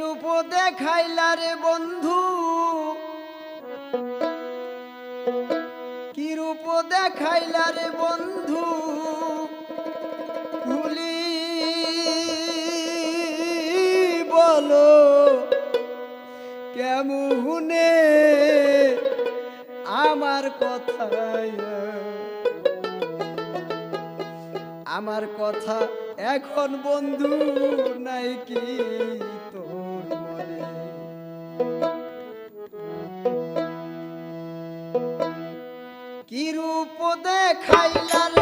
রূপ দেখাইলা রে বন্ধু। কি রূপ দেখাইলা রে বন্ধু? ভুলি বলো, কেমনে আমার কথায়? আমার কথা এখন বন্ধু নাই কি দেখাইলার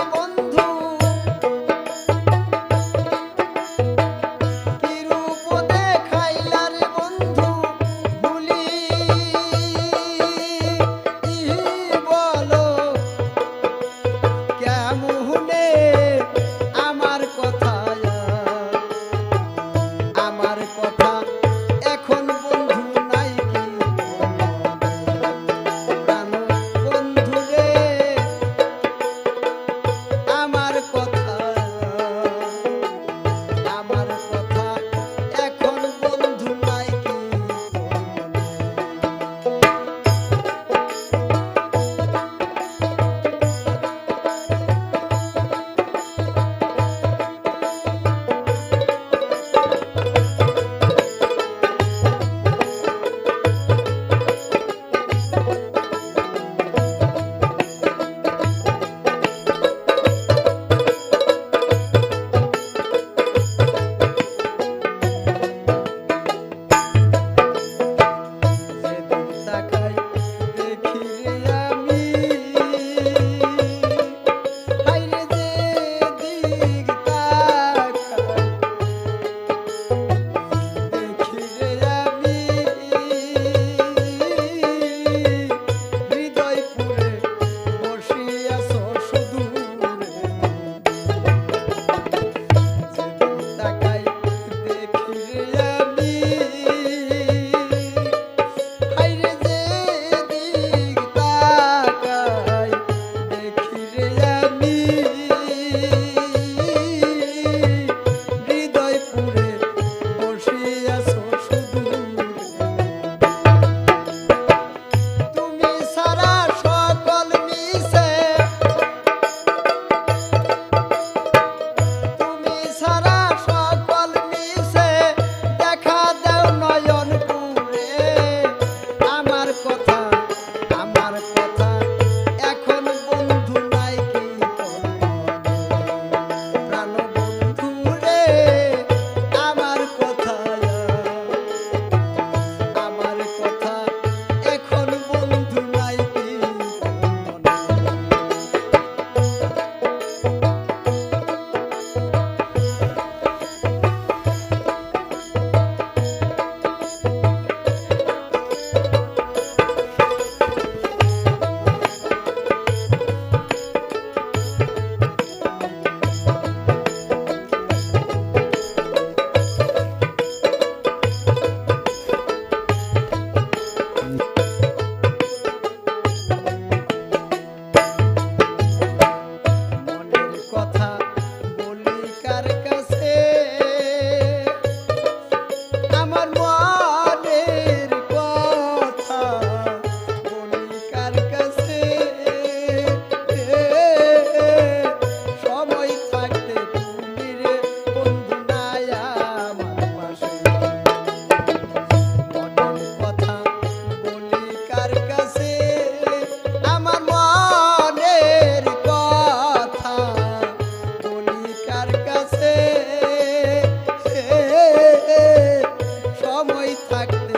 থাকতে